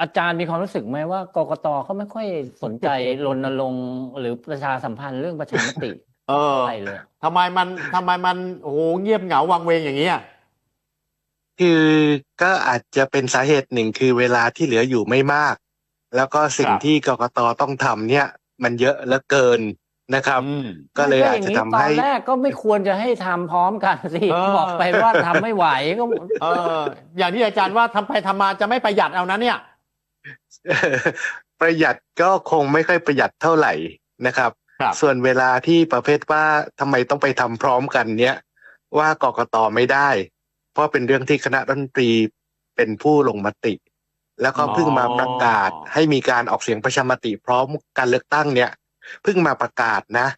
อาจารย์มีความรู้สึกไหมว่ากกตเขาไม่ค่อยสนใจรณรงค์หรือประชาสัมพันธ์เรื่องประชามติเอออะไรเลยทำไมมันทำไมมันโอ้โหเงียบเหงาวังเวงอย่างนี้ยคือก็อาจจะเป็นสาเหตุหนึ่งคือเวลาที่เหลืออยู่ไม่มาก แล้วก็สิ่งครับที่กกตต้องทำเนี่ย มันเยอะเหลือเกินนะครับอืมก็เลยอาจจะทำให้ตอนแรกก็ไม่ควรจะให้ทำพร้อมกันสิเออบอกไปว่าทำไม่ไหวก็เออ อย่างที่อาจารย์ว่าทำไปทำมาจะไม่ประหยัดเอานะเนี่ย ประหยัดก็คงไม่ค่อยประหยัดเท่าไหร่นะครับครับส่วนเวลาที่ประเภทว่าทำไมต้องไปทำพร้อมกันเนี้ยว่ากกตไม่ได้ เพราะเป็นเรื่องที่คณะรัฐมนตรีเป็นผู้ลงมติ แล้วก็เพิ่งมาประกาศอ๋อให้มีการออกเสียงประชามติพร้อมการเลือกตั้งเนี่ยเพิ่งมาประกาศนะ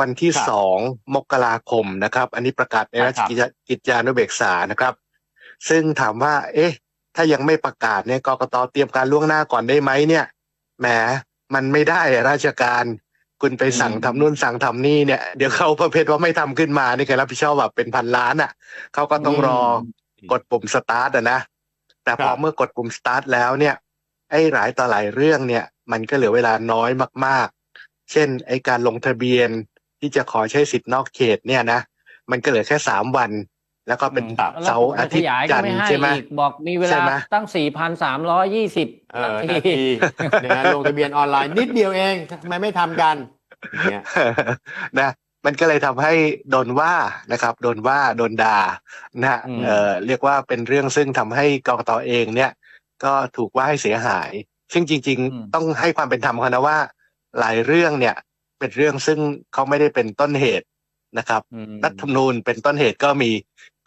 วันที่ครับสองมกราคมนะครับ อันนี้ประกาศในราชครับกิจกิจจานุเบกษานะครับ ซึ่งถามว่า เอ๊ะ ถ้ายังไม่ประกาศเนี่ยกกตเตรียมการล่วงหน้าก่อนได้ไหมเนี่ยแหมมันไม่ได้อะราชการ คุณไปสั่งอืมทำนู่นสั่งทำนี่เนี่ยเดี๋ยวเขาประเภทว่าไม่ทำขึ้นมานี่ใครรับผิดชอบแบบเป็นพันล้านอะเขาก็ต้องรอกดปุ่มสตาร์ทอะนะแต่พอครับเมื่อกดปุ่มสตาร์ทแล้วเนี่ย ไอ้หลายต่อหลายเรื่องเนี่ย มันก็เหลือเวลาน้อยมาก ๆ เช่น ไอ้การลงทะเบียนที่จะขอใช้สิทธิ์นอกเขตเนี่ยนะมันก็เหลือแค่สามวัน แล้วก็เป็นครับเสาร์อาทิตย์ขยายจัก็นทไม่ร์ให้ใช่ไหมอีกบอกมีเวใช่ลาไหมตั้งสี่พันสามร้อยยี่สิบเออนาทีนะลงทะเบียนออนไลน์นิดเดียวเองทำไมไม่ทำกันเนี่ยนะมันก็เลยทำให้โดนว่านะครับ โดนว่าโดนด่านะฮะอืมเอ่อเรียกว่าเป็นเรื่องซึ่งทำให้กกตเองเนี่ย ก็ถูกว่าให้เสียหาย ซึ่งจริง ๆ ต้องให้ความเป็นธรรมเขานะว่า หลายเรื่องเนี่ย เป็นเรื่องซึ่งเขาไม่ได้เป็นต้นเหตุนะครับอืมรัฐธรรมนูญเป็นต้นเหตุก็มี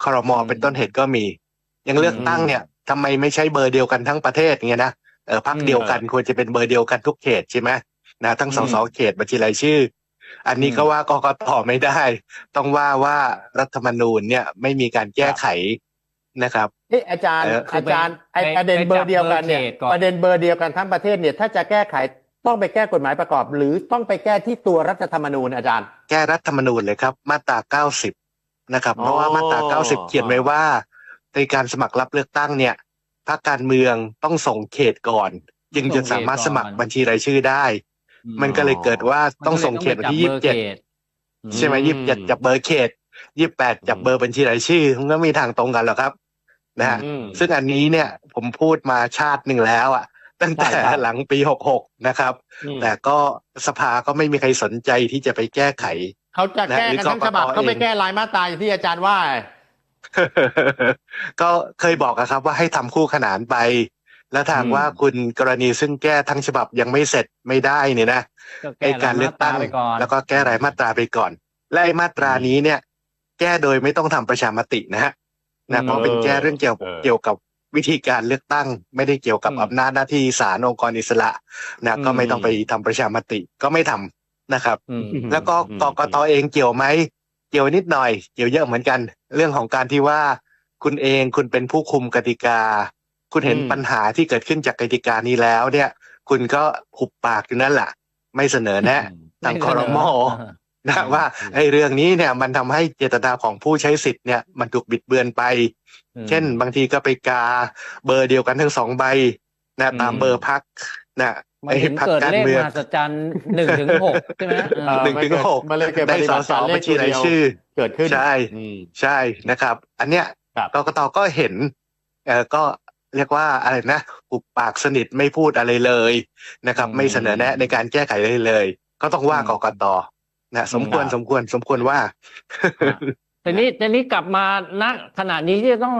ครมอืมเป็นต้นเหตุก็มี ยังเลือกตั้งเนี่ยทำไมไม่ใช้เบอร์เดียวกันทั้งประเทศอย่างเงี้ยนะเออพักอืมเดียวกันควรจะเป็นเบอร์เดียวกันทุกเขตใช่ไหมนะทั้งสอืมสเขตบัญชีรายชื่อ อันนี้อืมก็ว่ากกตไม่ได้ ต้องว่าว่ารัฐธรรมนูญเนี่ยไม่มีการแก้ไขนะครับเอ๊ะอาจารย์เอออาจารย์ไอไปประเด็นไปเบอร์เดียวกันเนี่ยจับเบอร์เขตก่อนประเด็นเบอร์เดียวกันทั้งประเทศเนี่ยถ้าจะแก้ไขต้องไปแก้กฎหมายประกอบ หรือต้องไปแก้ที่ตัวรัฐธรรมนูญอาจารย์ แก้รัฐธรรมนูญเลยครับ มาตรา 90 นะครับ เพราะว่าอ๋อมาตรา 90 เขียนไว้ว่า ในการสมัครรับเลือกตั้งเนี่ยพรรคการเมืองต้องส่งเขตก่อนจึงจะสามารถสมัครบัญชีรายชื่อได้ มันก็เลยเกิดว่าต้องส่งเขตวันที่ยี่สิบเจ็ดใช่ไหมอืมยี่สิบเจ็ดจับเบอร์เขตยี่สิบแปดจับเบอร์บัญชีรายชื่อมันก็มีทางตรงกันหรอกครับนะฮะอืมซึ่งอันนี้เนี่ยผมพูดมาชาติหนึ่งแล้วอะ ตั้งแต่ใช่ครับหลังปีหกหกนะครับอืมแต่ก็สภาก็ไม่มีใครสนใจที่จะไปแก้ไข เขาจะแก้นะหรือกันทั้งฉบับกกตเขาไปเองแก้รายมาตราอย่างที่อาจารย์ว่า ก็เคยบอกอะครับว่าให้ทำคู่ขนานไป แล้วทางอืมว่าคุณกรณีซึ่งแก้ทั้งฉบับยังไม่เสร็จไม่ได้เนี่ยนะก็ไอการเลือกตั้งไปก่อนแล้วก็แก้รายมาตราไปก่อน และไอมาตรานี้เนี่ย แก้โดยไม่ต้องทำประชามตินะฮะนะเพราะเป็นแก้เรื่องเกี่ยวเออเกี่ยวกับวิธีการเลือกตั้งไม่ได้เกี่ยวกับอืมอำนาจหน้าที่ศาลองค์กรอิสระนะก็ไม่ต้องไปทำประชามติก็ไม่ทำ นะครับอืมแล้วก็กกตเองเกี่ยวไหมเกี่ยวนิดหน่อย เกี่ยวเยอะเหมือนกัน เรื่องของการที่ว่าคุณเองคุณเป็นผู้คุมกติกา คุณเห็นอืมปัญหาที่เกิดขึ้นจากกติกานี้แล้ว เนี่ย คุณก็หุบปากอยู่นั่นแหละไม่เสนอแนะทางคอรมอนะว่าไอ้เรื่องนี้เนี่ยมันทำให้เจตนาของผู้ใช้สิทธิ์เนี่ยมันถูกบิดเบือนไปอืมเช่น บางทีก็ไปกาเบอร์เดียวกันทั้งสองใบนะอืมตามเบอร์พักนะ มันเห็นพรรคเกิดการเลขเมืมองหัศจรรย์หนึ่งถึงหกใช่ไหมเออเออหนึ่งถึงหกมันเลยเกิดได้ปฏิสบัอติสการบัญชีรายเลขตัวเดียวชื่อ เกิดขึ้นใช่อืมใช่นะครับ อันเนี้ยครับกกตก็เห็นเออก็เรียกว่าอะไรนะปุบปากสนิทไม่พูดอะไรเลยนะครับอืมไม่เสนอแนะในการแก้ไขเลยเลย ก็ต้องว่าอืมกกตนะสมควรครับสมควรสมควรว่า ทีนี้ทีนี้กลับมาณขณะนี้ที่จะต้อง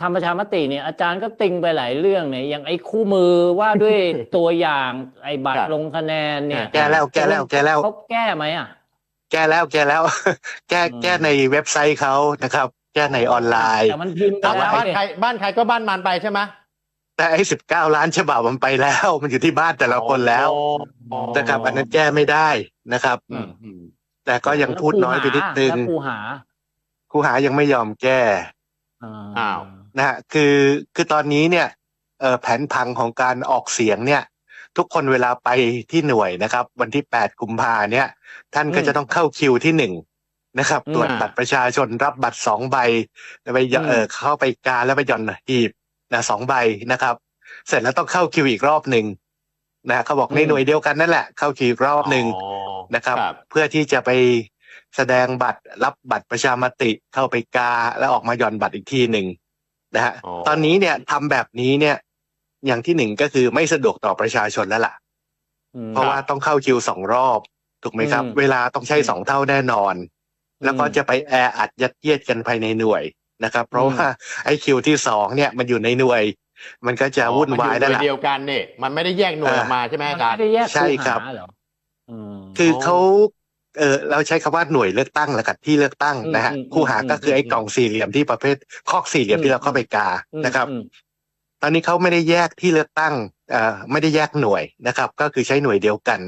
ทำประชามติเนี่ย อาจารย์ก็ติงไปหลายเรื่องเนี่ยอย่างไอ้คู่มือว่าด้วยตัวอย่างไอ้บัตครัรบลงคะแนนเนี่ย แก้แล้วแก้แล้วแก้แล้วเขาแก้ไหมอะ แก้แล้วแก้แล้ว แก้อืมแก้ในเว็บไซต์เขานะครับ แก้ในออนไลน์แต่มันพิมพ์ไปแต่แล้วบ้านเนี่ยใครบ้านใครก็บ้านมันไปใช่ไหมแต่ไอ้สิบเก้าล้านฉบับมันไปแล้ว มันอยู่ที่บ้านแต่ละคนแล้วอ๋อนะครับ อันนั้นแก้ไม่ได้นะครับอืมอืมแต่ก็ยังพูดน้อยไปนิดนึงแล้วครูหาค รูหายังไม่ยอมแก้อ้าวนะฮะคือคือตอนนี้เนี่ยเอ่อแผนพังของการออกเสียงเนี่ย ทุกคนเวลาไปที่หน่วยนะครับ วันที่แปดกุมภาเนี่ย ท่านก็อืมจะต้องเข้าคิวที่หนึ่งนะครับอืมตรวจบัตรประชาชนรับบัตรสองใบแล้วไปหย่อนอืมเออเข้าไปการแล้วไปหย่อนหีบนะสองใบนะครับ เสร็จแล้วต้องเข้าคิวอีกรอบหนึ่งนะเขาบอกในหน่วยเดียวกันนั่นแหละ เข้าคิวอีกรอบหนึ่งอ๋อนะครับครับ เพื่อที่จะไป แสดงบัตรรับบัตรประชามติเข้าไปกา แล้วออกมาหย่อนบัตรอีกทีหนึ่งนะฮะอ๋อตอนนี้เนี่ยทำแบบนี้เนี่ย อย่างที่หนึ่งก็คือไม่สะดวกต่อประชาชนแล้วล่ะอืมเพราะว่าต้องเข้าคิวสองรอบ ถูกไหมครับอืมเวลาต้องใช้สองเท่าแน่นอน แล้วก็อืมจะไปแออัดยัดเยียดกันภายในหน่วยนะครับ เพราะอืมว่าไอ้คิวที่สองเนี่ยมันอยู่ในหน่วย มันก็จะวุ่นวายอ๋อนั่นมัแหอยู่หน่ละเดียวกันเนี่ยมันไม่ได้แยกหน่วยออกมาใช่ไหมมันอาจารไม่ย์ได้แยกใช่ครับคูหาเหรออืมคือโอ้เขา เออเราใช้คำว่าหน่วยเลือกตั้งแล้วกับที่เลือกตั้งนะฮะอืมอืมคู่หาก็คือไอ้อืมกล่องสี่เหลี่ยมที่ประเภทคอกสี่เหลี่ยมอืมที่เราเข้าไปกาอืมนะครับอืมตอนนี้เขาไม่ได้แยกที่เลือกตั้งเอ่อไม่ได้แยกหน่วยนะครับ ก็คือใช้หน่วยเดียวกัน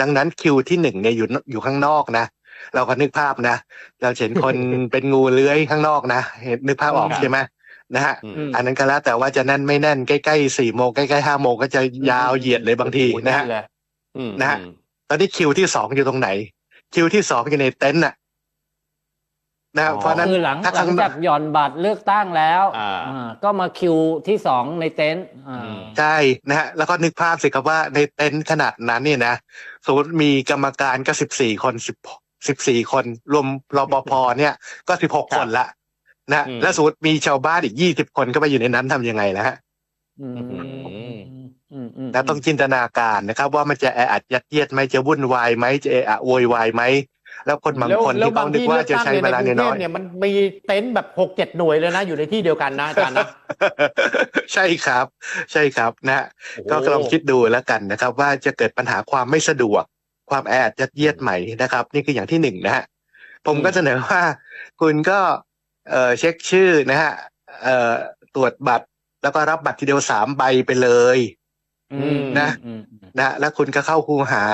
ดังนั้นคิวที่หนึ่งเนี่ยอยู่อยู่ข้างนอกนะเราก็นึกภาพนะ เราเห็นคนเป็นงูเลื้อยข้างนอกนะเห็นนึกภาพออกครับใช่ไหมนะฮะอืมอืมอันนั้นก็แล้วแต่ว่าจะแน่นไม่แน่นใกล้ๆสี่โมงใกล้ๆห้าโมงก็จะยาวเหยียดเลยบางทีนะฮะโอ้โหเลยอืมนะฮะอืมตอนนี้คิวที่สองอยู่ตรงไหน คิวที่สองอยู่ในเต็นท์น่ะนะฮะอ๋อเพราะฉะนั้นคือหลังถ้าหลัข้างงนจาอกกหย่อนบัตรเลือกตั้งแล้วอ่าอ่าก็มาคิวที่สองในเต็นท์อ่าอืมใช่นะฮะแล้วก็นึกภาพสิครับว่าในเต็นท์ขนาดนั้นเนี่ยนะสมมติมีกรรมการก็สิบสี่คนสิบสิบสี่คน รวมรปภเนี่ยก็สิบหกครับคนละนะอืมแล้วสมมติมีชาวบ้านอีกยี่สิบคนก็ไปอยู่ในนั้นทำยังไงนะฮะอืมอืมอืมอืม นะต้องจินตนาการนะครับ ว่ามันจะแออัดยัดเยียดไหมจะวุ่นวายไหมจะเอะอะโวยวายไหมแล้วคนบางคนแล้วที่เขานึกว่าจะใช้เวลาบงที่น้อยเลืกตั้งเนี่ยมันมีเต็นท์แบบหกเจ็ดหน่วยเลยนะอยู่ในที่เดียวกันนะอาจารย์นะๆใช่ครับ ใช่ครับนะก็ลองคิดดูแล้วกันนะครับ ว่าจะเกิดปัญหาความไม่สะดวก ความแออัดยัดเยียดไหมนะครับ นี่คืออย่างที่หนึ่งนะฮะผมก็เสนอว่า คุณก็เอ่อเช็คชื่อนะฮะเอ่อตรวจบัตรแล้วก็รับบัตรทีเดียวสามใบไปเลยอืม นะอืมอืมนะแล้วคุณก็เข้าคูหา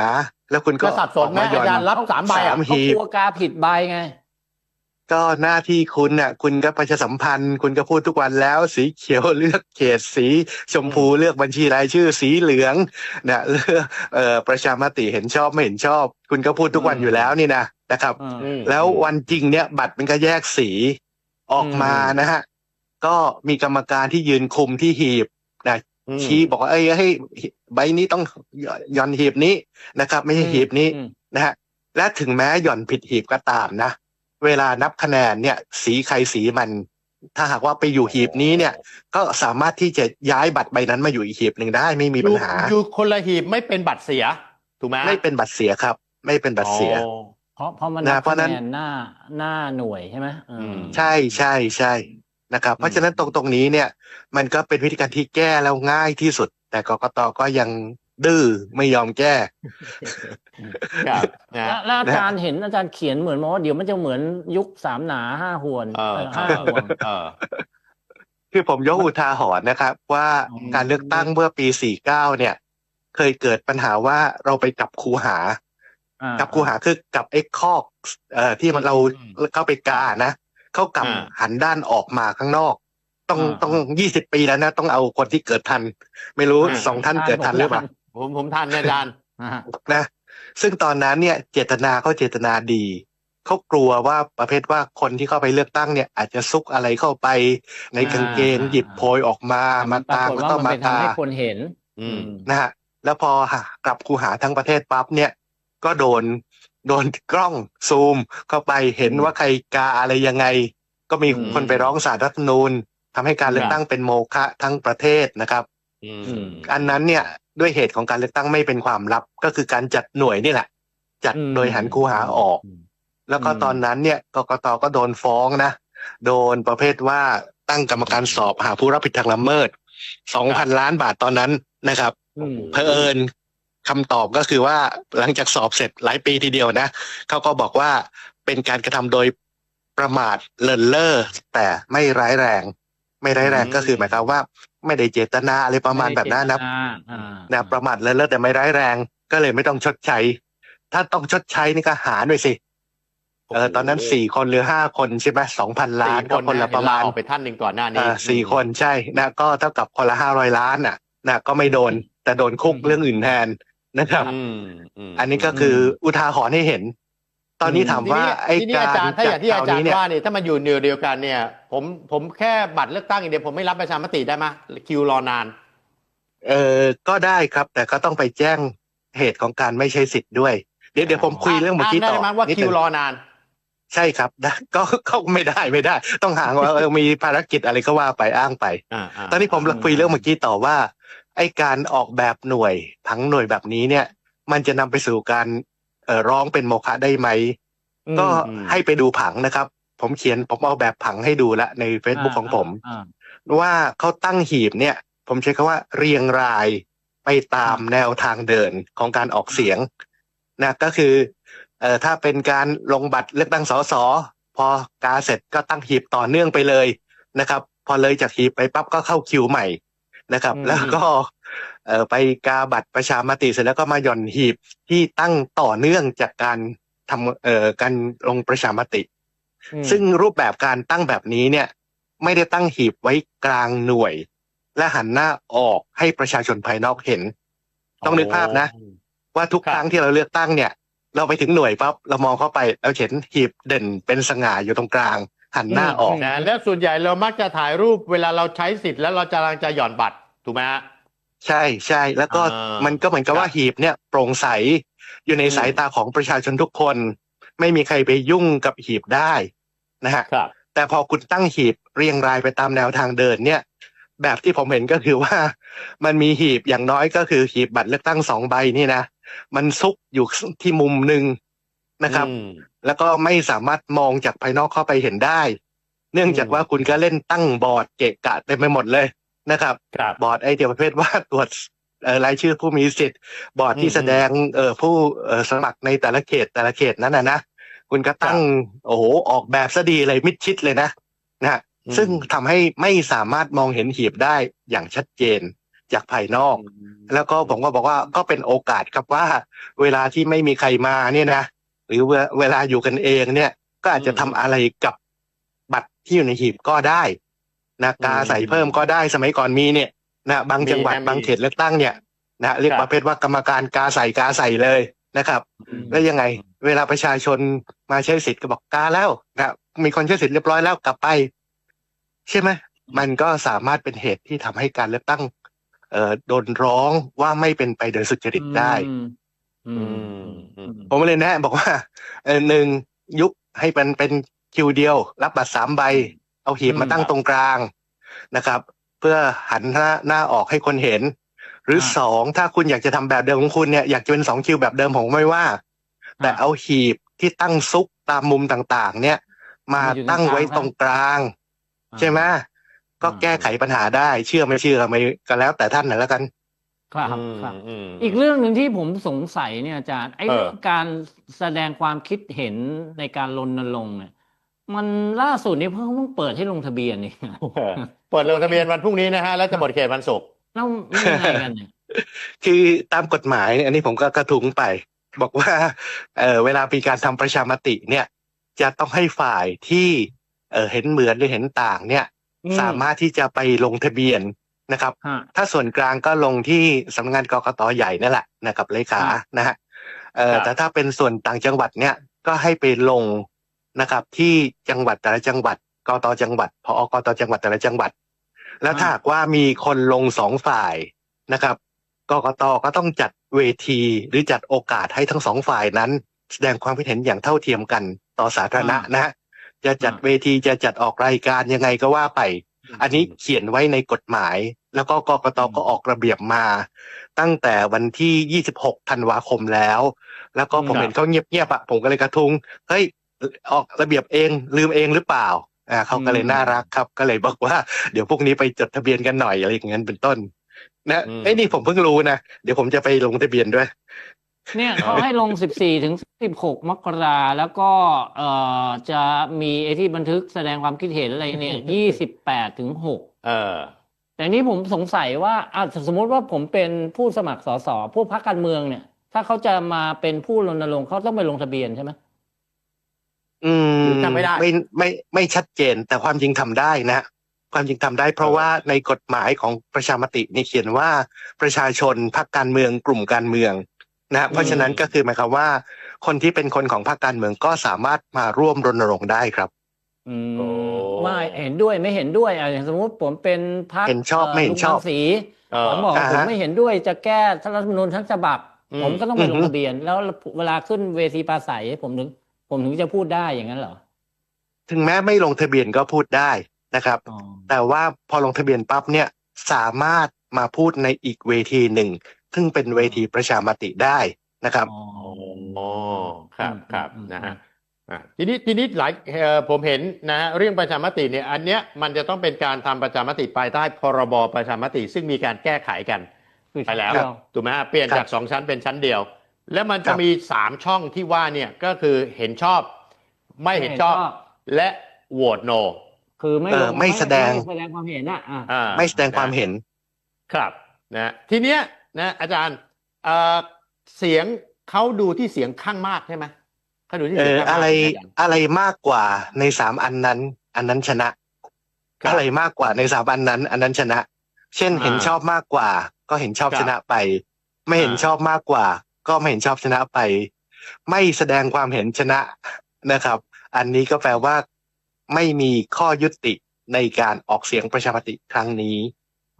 แล้วคุณก็ก็สับสนไหมกมหย่อาจารย์รับสามใบสาอะมเขาหีกบลัวกาผิดใบไง ก็หน้าที่คุณน่ะ คุณก็ประชาสัมพันธ์ คุณก็พูดทุกวันแล้ว สีเขียวเลือกเขตสีชมพูเลือกบัญชีรายชื่อสีเหลืองนะเลือกเอ่อประชามติเห็นชอบไม่เห็นชอบ คุณก็พูดทุกวันอืมอยู่แล้วนี่นะนะครับอ่าอืมแล้ววันจริงเนี่ยบัตรมันก็แยกสีออกมาอืมนะฮะก็มีกรรมการที่ยืนคุมที่หีบนะอืม ชี้บอกว่าเอ้ยให้ใบนี้ต้องหย่อนหีบนี้นะครับ ไม่ใช่หีบนี้อืมนะฮะและถึงแม้หย่อนผิดหีบก็ตามนะ เวลานับคะแนนเนี่ย สีใครสีมัน ถ้าหากว่าไปอยู่หีบนี้เนี่ย ก็สามารถที่จะย้ายบัตรใบนั้นมาอยู่อีกหีบหนึ่งได้ไม่มีปัญหา อยู่อยู่คนละหีบไม่เป็นบัตรเสียถูกไหมไม่เป็นบัตรเสียครับ ไม่เป็นบัตรเสียอ๋อเพราะเพราะมันนะนับเพราะคะนั้นแนนหน้าหน้าหน่วยใช่ไหมอืมมใช่ใช่ใช่ นะครับ เพราะฉะนั้นตรงตรงนี้เนี่ย มันก็เป็นวิธีการที่แก้แล้วง่ายที่สุด แต่กกตก็ยังดื้อไม่ยอมแก้ครับนะแล้วแล้วอาจารย์เห็นอาจารย์เขียนเหมือนว่าเดี๋ยวมันจะเหมือนยุคสามหนาห้าหวนเออเออเอห้าอห่วงเออคือผมยกอุทาหรณ์นะครับ ว่าอืมการเลือกตั้งเมื่อปี49เนี่ย เคยเกิดปัญหาว่าเราไปจับคูหาอ่ากับคูหาคือกับไอ้คอกเอ่อที่มันเราอืมเข้าไปกานะ เขากลับอ่าหันด้านออกมาข้างนอก ต้องอ่าต้องยี่สิบปีแล้วนะ ต้องเอาคนที่เกิดทัน ไม่รู้อ่าสองท่านเกิดทันหรือเปล่าผมผมทันเนี่ยอาจารย์อ่านะ ซึ่งตอนนั้นเนี่ยเจตนาเขาเจตนาดีเขากลัวว่าประเภทว่าคนที่เข้าไปเลือกตั้งเนี่ย อาจจะซุกอะไรเข้าไปในกางเกงหยิบโพยออกมามาปราตามกฏแล้วว่าก็มันมาไปทำตาให้คนเห็นอืมนะฮะแล้วพอกลับคูหาทั้งประเทศปั๊บเนี่ย ก็โดน โดนกล้องซูมเข้าไปเห็นอืมว่าใครกาอะไรยังไง ก็มีอืมคนไปร้องศาลรัฐธรรมนูญทำให้การเลือกตั้งเป็นโมฆะทั้งประเทศนะครับอืมอืมอันนั้นเนี่ยด้วยเหตุของการเลือกตั้งไม่เป็นความลับ ก็คือการจัดหน่วยนี่แหละ จัดอืมโดยหันคูหาออก แล้วก็อืมตอนนั้นเนี่ยกกตก็โดนฟ้องนะ โดนประเภทว่าตั้งกรรมการสอบหาผู้รับผิดทางละเมิดสองพันล้านบาทตอนนั้นนะครับอืมเผอิญ คำตอบก็คือว่าหลังจากสอบเสร็จหลายปีทีเดียวนะเขาก็บอกว่าเป็นการกระทำโดยประมาทเลินเล่อแต่ไม่ร้ายแรง ไม่ร้ายแรงอืมก็คือหมายความว่า ไม่ได้เจตนาอะไรประมาณแบบนั้นนะไม่ได้เจตอ่านะประมาทเลินเล่อแต่ไม่ร้ายแรง ก็เลยไม่ต้องชดใช้ ถ้าต้องชดใช้นี่ก็หารหน่อยสิเออตอนนั้นสี่คนหรือห้าคนใช่ไหมสองพันล้านสี่ก็คนละประมาณเห็นลออกไปท่านหนึ่งก่อนหน้านี้อ่าสี่คนใช่นะก็เท่ากับคนละห้าร้อยล้านน่ะนะก็ไม่โดนแต่โดนคุกเรื่องอื่นแทน นะครับอืมมอันนี้ก็คืออุทาหรณ์ให้เห็น ตอนนี้ถามว่าทีนี้ไอ้ทีนี้กาอาจารรย์ถ้าอย่างที่จัดอาคราวจารนี้ย์เนี่ยว่าเนี่ยถ้ามาอยู่เดียวเดียวกันเนี่ย ผมผมแค่บัตรเลือกตั้งอย่างเดียวผมไม่รับประชามติได้ไหมคิวรอนาน เออก็ได้ครับ แต่ก็ต้องไปแจ้งเหตุของการไม่ใช้สิทธิ์ด้วย เดี๋ยวเดี๋ยวผมคุยเรื่องเมื่อกี้ต่อได้ไหมว่านิดคินึวงรอนานใช่ครับได้ก็ก็ไม่ได้ไม่ได้ ต้องหาว่าเออมีภารกิจอะไรก็ว่าไปอ้างไปอ่าตอนนี้ผมคุยเรื่องเมื่อกี้ต่อว่า ไอ้การออกแบบหน่วยผังหน่วยแบบนี้เนี่ย มันจะนำไปสู่การเอ่อร้องเป็นโมฆะได้ไหม ก็ให้ไปดูผังนะครับ ผมเขียนผมเอาแบบผังให้ดูแล้วใน Facebook ของผมอ่าว่าเขาตั้งหีบเนี่ย ผมใช้คำว่าเรียงรายไปตามแนวทางเดินของการออกเสียงนะก็คือเอ่อถ้าเป็นการลงบัตรเลือกตั้งสสพอกาเสร็จก็ตั้งหีบต่อเนื่องไปเลยนะครับ พอเลยจากหีบไปปั๊บก็เข้าคิวใหม่ นะครับอืมแล้วก็เอ่อไปกาบัตรประชามติเสร็จแล้วก็มาหย่อนหีบที่ตั้งต่อเนื่องจากการทำเอ่อการลงประชามติอืมซึ่งรูปแบบการตั้งแบบนี้เนี่ย ไม่ได้ตั้งหีบไว้กลางหน่วย และหันหน้าออกให้ประชาชนภายนอกเห็น ต้องนึกภาพนะ ว่าทุกครับครั้งที่เราเลือกตั้งเนี่ย เราไปถึงหน่วยปั๊บเรามองเข้าไปเราเห็นหีบเด่นเป็นสง่าอยู่ตรงกลาง หันหน้าออกนะแล้วส่วนใหญ่เรามักจะถ่ายรูปเวลาเราใช้สิทธิ์แล้วเราจะกำลังจะหย่อนบัตรถูกไหมฮะใช่ใช่แล้วก็อ่ามัมันก็เหมือนกับว่าครับหีบเนี่ยโปร่งใสอยู่ในอืมสายตาของประชาชนทุกคน ไม่มีใครไปยุ่งกับหีบได้นะฮะครับแต่พอคุณตั้งหีบเรียงรายไปตามแนวทางเดินเนี่ย แบบที่ผมเห็นก็คือว่า มันมีหีบอย่างน้อยก็คือหีบบัตรเลือกตั้งสองใบนี่นะมันซุกอยู่ที่มุมหนึ่ง นะครับอืมแล้วก็ไม่สามารถมองจากภายนอกเข้าไปเห็นได้ เนื่องจากว่าคุณก็เล่นตั้งบอร์ดเกะกะเต็มไปหมดเลยนะครับครับบอร์ดไอเดียประเภทว่าตรวจเอ่อรายชื่อผู้มีสิทธิ์ บอร์ดที่อืมแสดงเอ่อผู้เอ่อสมัครในแต่ละเขตแต่ละเขตนั้นนะนะคุณก็ตั้งโอ้โหออกแบบซะดีเลยมิดชิดเลยนะนะฮะอืมซึ่งทำให้ไม่สามารถมองเห็นหีบได้อย่างชัดเจนจากภายนอก แล้วก็ผมก็บอกว่าก็เป็นโอกาสครับว่า เวลาที่ไม่มีใครมาเนี่ยนะ หรือเวเวลาอยู่กันเองเนี่ย ก็อาจจะทำอะไรกับบัตรที่อยู่ในหีบก็ได้นะกาใส่เพิ่มก็ได้สมัยก่อนมีเนี่ยนะบางจังหวัดมีนะมีบางเขตเลือกตั้งเนี่ยนะเรียกครับประเภทว่ากรรมการกาใส่กาใส่เลยนะครับ แล้วยังไง เวลาประชาชนมาใช้สิทธิ์ก็บอกกาแล้วนะมีคนใช้สิทธิ์เรียบร้อยแล้วกลับไป ใช่ไหมมันก็สามารถเป็นเหตุที่ทำให้การเลือกตั้ง เอ่อโดนร้องว่าไม่เป็นไปโดยสุจริตได้อืมอือืมมอืม ผมเลยแนะบอกว่าเออหนึ่งยุบให้มันเป็นคิวเดียว รับบัตรสามใบ เอาหีบมาตั้งตรงกลางนะครับ เพื่อหันหน้าหน้าออกให้คนเห็น หรือสองถ้าคุณอยากจะทำแบบเดิมของคุณเนี่ยอยากจะเป็นสองคิวแบบเดิมผมไม่ว่า แต่เอาหีบที่ตั้งซุกตามมุมต่างๆ เนี่ย มาตั้งไว้ตรงกลาง ใช่ไหมก็แก้ไขปัญหาได้เชื่อไม่เชื่อไม่ก็แล้วแต่ท่านนะแล้วกัน ครับอืมครับอืมอีกเรื่องหนึ่งที่ผมสงสัยเนี่ยอาจารย์ไอ้เออเรื่องการแสดงความคิดเห็นในการรณรงค์เนี่ยมันล่าสุดนี้เพิ่งเพิ่งเปิดให้ลงทะเบียนนี่เออเปิดลงทะเบียนวันพรุ่งนี้นะฮะแล้วจะหมดเขตวันศุกร์แล้วมันยังไงกันเนี่ยคือตามกฎหมายเนี่ยอันนี้ผมก็กระทุ้งไป บอกว่าเออเวลามีการทำประชามติเนี่ย จะต้องให้ฝ่ายที่เออเห็นเหมือนหรือเห็นต่างเนี่ยอืมสามารถที่จะไปลงทะเบียน นะครับฮะถ้าส่วนกลางก็ลงที่สำนักงานกกตใหญ่นั่นแหละนะครับเลขาครับนะฮะเออครับแต่ถ้าเป็นส่วนต่างจังหวัดเนี่ยก็ให้ไปลงนะครับ ที่จังหวัดแต่ละจังหวัดกตจังหวัดพอกตจังหวัดแต่ละจังหวัด แล้วถ้าหากว่ามีคนลงสองฝ่ายนะครับกกตก็ต้องจัดเวทีหรือจัดโอกาสให้ทั้งสองฝ่ายนั้น แสดงความคิดเห็นอย่างเท่าเทียมกันต่อสาธารณะนะฮะจะจัดเวทีจะจัดออกรายการยังไงก็ว่าไป อันนี้เขียนไว้ในกฎหมาย แล้วก็กกตก็ออกระเบียบมา ตั้งแต่วันที่ 26 ธันวาคมแล้ว แล้วก็ผมครับเห็นเขาเงียบๆอะผมก็เลยกระทุงเฮ้ยออกระเบียบเองลืมเองหรือเปล่าอ่าเขาก็เลยอืมน่ารักครับ ก็เลยบอกว่าเดี๋ยวพวกนี้ไปจดทะเบียนกันหน่อยอะไรอย่างนั้นเป็นต้น นะอืมไอ้ยนี่ผมเพิ่งรู้นะเดี๋ยวผมจะไปลงทะเบียนด้วย เนี่ยเขาให้ลง 14 ถึง 16 มกราแล้วก็เอ่อจะมีไอ้ที่บันทึกแสดงความคิดเห็นอะไรเนี่ย 28 ถึง 6 เออ แต่นี้ผมสงสัยว่าอะสมมุติว่าผมเป็นผู้สมัครสสผู้พรรคการเมืองเนี่ย ถ้าเขาจะมาเป็นผู้รณรงค์เขาต้องไปลงทะเบียนใช่ไหมอืมหรือทำไม่ได้ไม่ไม่ไม่ชัดเจน แต่ความจริงทำได้นะความจริงทำได้เพราะเออว่าในกฎหมายของประชามตินี่เขียนว่าประชาชนพรรคการเมืองกลุ่มการเมือง นะเพราะฉะนั้นก็คือหมายความว่า คนที่เป็นคนของพรรคการเมืองก็สามารถมาร่วมรณรงค์ได้ครับอืมโอ้ไม่เห็นด้วยไม่เห็นด้วยอะอย่างสมมติผมเป็นพรรคเห็นชอบไม่เห็นชอบลุงรังสีเออผมบอกว่าอ่าผมฮะไม่เห็นด้วยจะแก้รัฐธรรมนูญทั้งฉบับอืมผมก็ต้องไปลอืงอฮึทะเบียน แล้วเวลาขึ้นเวทีปราศัยผมถึงผมถึงจะพูดได้อย่างนั้นเหรอถึงแม้ไม่ลงทะเบียนก็พูดได้นะครับอ๋อแต่ว่าพอลงทะเบียนปั๊บเนี่ยสามารถมาพูดในอีกเวทีหนึ่ง ซึ่งเป็นเวทีประชามติได้นะครับอ๋ออ๋อครับครับอืมนะฮะอะทีนี้ทีนี้หลายเอ่อผมเห็นนะฮะเรื่องประชามติเนี่ยอันเนี้ยมันจะต้องเป็นการทำประชามติภายใต้พรบประชามติ ซึ่งมีการแก้ไขกันคือไปแล้วเดียถูกไหมฮะเปลี่ยนครับจากสองชั้นเป็นชั้นเดียว แล้วมันครัจะบมีสามช่องที่ว่าเนี่ยก็คือเห็นชอบ ไม่เห็นชอบ และโหวตโน คือไม่เออลงไม่แสดงไม่แสดงความเห็นอะอะอ่าไม่แสดงความเห็นครับนะทีเนี้ย นะอาจารย์เอ่อเสียงเขาดูที่เสียงข้างมากใช่ไหมเขาดูที่เอเสียงอข้างมากอะไรใช่หมอาจารย์อะไรมากกว่าในสามอันนั้น อันนั้นชนะครับอะไรมากกว่าในสามอันนั้น อันนั้นชนะ เช่นอ่าเห็นชอบมากกว่า ก็เห็นชอบครับชนะไป ไม่เห็นอ่าชอบมากกว่า ก็ไม่เห็นชอบชนะไป ไม่แสดงความเห็นชนะนะครับ อันนี้ก็แปลว่าไม่มีข้อยุติในการออกเสียงประชามติครั้งนี้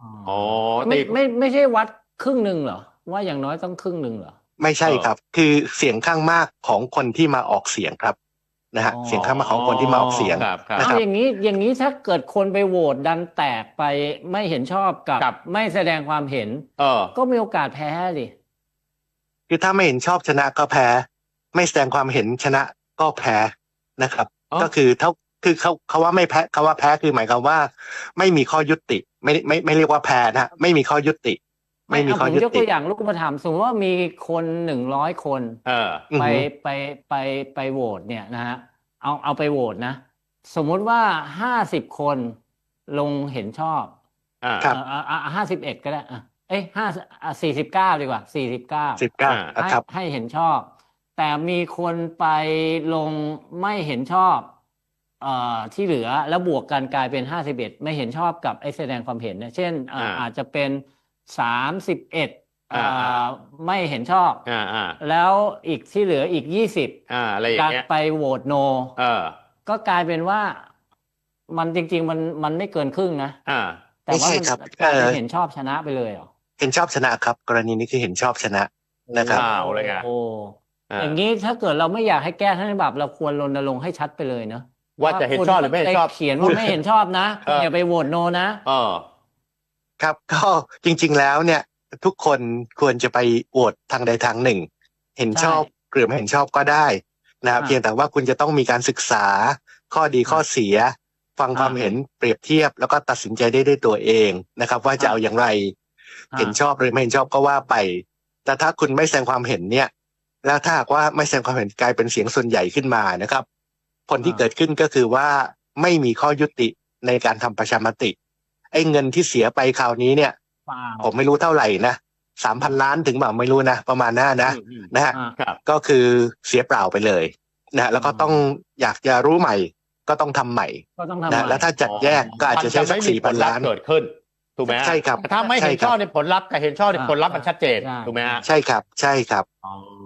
อ๋อไม่ตีไม่ไม่ใช่วัด ครึ่งหนึ่งเหรอ ว่าอย่างน้อยต้องครึ่งหนึ่งเหรอ ไม่ใช่เออครับ คือเสียงข้างมากของคนที่มาออกเสียงครับนะฮะอ๋อเสียงข้างมากของคนที่มาออกเสียงครับครับนะเอาอย่างนี้อย่างนี้ถ้าเกิดคนไปโหวตดันแตกไปไม่เห็นชอบกับกับ ไม่แสดงความเห็น เออ ก็มีโอกาสแพ้ดิคือถ้าไม่เห็นชอบชนะก็แพ้ ไม่แสดงความเห็นชนะก็แพ้นะครับอ๋อก็คือเท่าคือเขาเขาว่าไม่แพ้เขาว่าแพ้คือหมายความว่า ไม่มีข้อยุติ ไม่ไม่ไม่เรียกว่าแพ้นะฮะไม่มีข้อยุติ ไม่มีเอาข้อผมยุยกติตัวอย่างลูกมาถามสมมติว่ามีคนหนึ่งร้อยคน เอออือไปฮึไปไปไปโหวตเนี่ยนะฮะเอาเอาไปโหวตนะ สมมุติว่าห้าสิบคนลงเห็นชอบอ่าครับห้าสิบเอ็ดก็ได้อะเอ้ยห้าสี่สิบเก้าดีกว่าสี่สิบเก้าสิบเก้าอ่าให้ครับให้เห็นชอบ แต่มีคนไปลงไม่เห็นชอบเอ่อที่เหลือแล้วบวกกันกลายเป็นห้าสิบเอ็ดไม่เห็นชอบกับไอ้แสดงความเห็นนะเช่นเอ่ออ่าอาจจะเป็น สามสิบเอ็ดอ่าอ่าไม่เห็นชอบอ่าอ่าแล้วอีกที่เหลืออีกยี่สิบอ่าอะไรอย่าการงเงี้ยไปโหวตโนเออก็กลายเป็นว่ามันจริง ๆ มันมันไม่เกินครึ่งนะอ่าแต่ว่าไม่ใช่มันครับกลายเป็นเอ่อเห็นชอบชนะไปเลยเหรอเห็นชอบชนะครับ กรณีนี้คือเห็นชอบชนะนะครับอ้าวเลยไงโอ้อ่าอย่างนี้ถ้าเกิดเราไม่อยากให้แก้ทั้งฉบับเราควรรณรงค์ให้ชัดไปเลยเนอะว่าจะเห็นชอบหรือไม่เห็นชอบคุณเขียนว่าไม่เห็นชอบนะเอออย่าไปโหวตโนนะเออ ครับก็จริง ๆ แล้วเนี่ยทุกคนควรจะไปโหวตทางใดทางหนึ่ง เห็นชอบหรือไม่เห็นชอบก็ได้นะครับอ่าเพียงแต่ว่าคุณจะต้องมีการศึกษาข้อดีข้อเสีย ฟังความอ่าเห็นเปรียบเทียบ แล้วก็ตัดสินใจได้ด้วยตัวเองนะครับ ว่าจะอ่าเอาอย่างไร เห็นชอบหรือไม่เห็นชอบก็ว่าไป แต่ถ้าคุณไม่แสดงความเห็นเนี่ย แล้วถ้าหากว่าไม่แสดงความเห็นกลายเป็นเสียงส่วนใหญ่ขึ้นมานะครับ ผลที่เกิดขึ้นก็คือว่าไม่มีข้อยุติในการทำประชามติ ไอ้เงินที่เสียไปคราวนี้เนี่ยเปล่าผมไม่รู้เท่าไหร่นะสามพันล้านถึงแบบไม่รู้นะ ประมาณนั้นนะอืมอืมนะฮะอ่าครับก็คือเสียเปล่าไปเลยนะแล้วก็ต้องอยากจะรู้ใหม่ก็ต้องทำใหม่ก็ต้องทำนะใหม่แล้วถ้าจัดแยกก็อาจจะใช้สักมันสี่ไม่มีพันผลัพล้านธ์เกิดขึ้นถูกไหมฮะใช่ครับถ้าไม่เห็นใช่คชรับอบในผลลัพธ์กับเห็นชอบในอ่าผลลัพธ์มันชัดเจนใช่ถูกไหมฮะใช่ครับ ใช่ครับ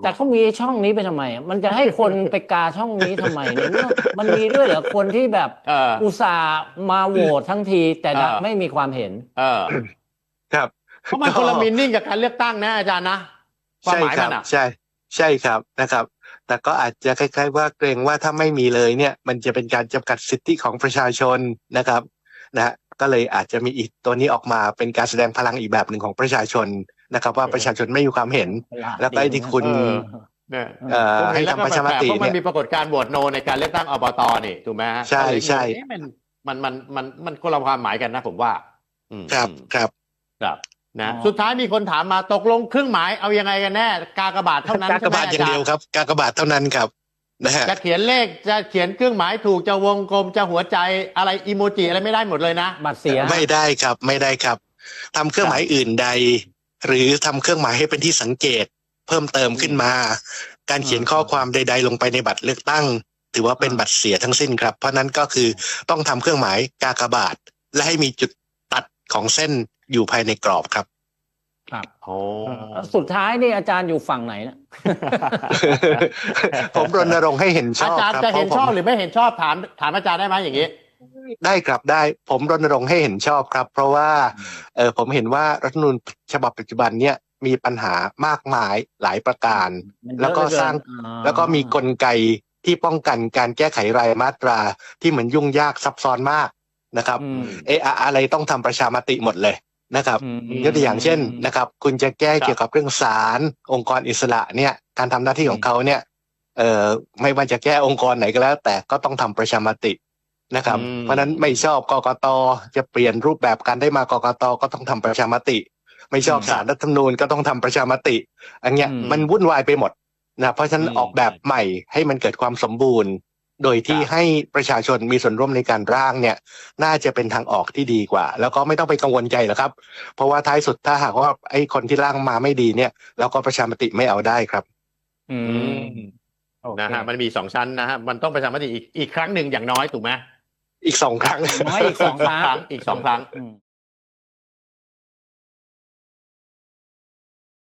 แต่เขามีช่องนี้ไปทำไมอะมันจะให้คนไปกาช่องนี้ทำไมเนี่ยมันมันมีด้วยเหรอคนที่แบบเอออุตส่าห์มาโหวตทั้งที แต่ดันเออไม่มีความเห็น เออ ครับเพราะมันคนละมินนิ่งกับการเลือกตั้งนะอาจารย์นะความใช่หมายคมัรับนอะใช่ ใช่ครับนะครับ แต่ก็อาจจะคล้าย ๆ ว่าเกรงว่าถ้าไม่มีเลยเนี่ย มันจะเป็นการจำกัดสิทธิของประชาชนนะครับนะฮะก็เลยอาจจะมีอีกตัวนี้ออกมาเป็นการแสดงพลังอีกแบบหนึ่งของประชาชน นะครับ ว่าประชาชนไม่มีความเห็น แล้วก็ไอ้ที่คุณเออเนี่ยเอ่อผมให้เห็นแล้วก็ทำประชามติแปลกๆเพราะมันเนี่ยมีปรากฏการณ์โหวตโนในการเลือกตั้งอบตนี่ถูกไหมฮะใช่ก็เลยใช่เอ๊ะมันมันมันมันมันคนละความหมายกันนะผมว่าอืมครับอืมครับครับนะอ๋อสุดท้ายมีคนถามมาตกลงเครื่องหมายเอายังไงกันแน่ กากบาทเท่านั้นกากบาทอย่างเดียวครับ กากบาทเท่านั้นครับนะฮะจะเขียนเลขจะเขียนเครื่องหมายถูกจะวงกลมจะหัวใจอะไรอีโมจิอะไรไม่ได้หมดเลยนะบัตรเสียไม่ได้ครับ ไม่ได้ครับทำเครื่องหมายอื่นใด หรือทำเครื่องหมายให้เป็นที่สังเกต เพิ่มเติมขึ้นมา การเขียนข้อความใด ๆ ลงไปในบัตรเลือกตั้ง ถือว่าเป็นบัตรเสียทั้งสิ้นครับ เพราะนั้นก็คือต้องทำเครื่องหมายกากบาท และให้มีจุดตัดของเส้นอยู่ภายในกรอบครับครับโอ้สุดท้ายนี่อาจารย์อยู่ฝั่งไหนนะผมรณรงค์ให้เห็นชอาอบจารย์ครับจะเห็นพราชอบผมหรือไม่เห็นชอบถามถามอาจารย์ได้ไหมอย่างนี้ ได้ครับได้ผมรณรงค์ให้เห็นชอบครับ เพราะว่าเออผมเห็นว่ารัฐธรรมนูญฉบับปัจจุบันเนี่ยมีปัญหามากมายหลายประการมันเยอะแล้วก็เหลือเนสร้างอ่าแล้วก็มีกลไกที่ป้องกันการแก้ไขรายมาตราที่เหมือนยุ่งยากซับซ้อนมากนะครับอืมเอะอะอะไรต้องทำประชามติหมดเลยนะครับอืมยกตัวอย่างเช่นนะครับ คุณจะแก้ครับเกี่ยวกับเรื่องศาลองค์กรอิสระเนี่ยการทำหน้าที่ของเขาเนี่ยเอ่อไม่ว่าจะแก้องค์กรไหนก็แล้ว แต่ก็ต้องทำประชามติ นะครับอืมเพราะฉะนั้นไม่ชอบกกตจะเปลี่ยนรูปแบบการได้มากกตก็ต้องทำประชามติ ไม่ชอบอืมสารรัฐธรรมนูญก็ต้องทำประชามติ อันเนี้ยอืมมันวุ่นวายไปหมดนะเพราะฉะนั้นอืมออกแบบใหม่ให้มันเกิดความสมบูรณ์ โดยที่ครับให้ประชาชนมีส่วนร่วมในการร่างเนี่ย น่าจะเป็นทางออกที่ดีกว่า แล้วก็ไม่ต้องไปกังวลใจหรอกครับ เพราะว่าท้ายสุดถ้าหากว่าไอ้คนที่ร่างมาไม่ดีเนี่ยเราก็ประชามติไม่เอาได้ครับ อือืมมโอเคนะฮะมันมีสองชั้นนะฮะมันต้องประชามติอีกอีกครั้งหนึ่งอย่างน้อยถูกไหม อีกสองครั้ง ไม่อีกสองครั้งอีกสองครั้ง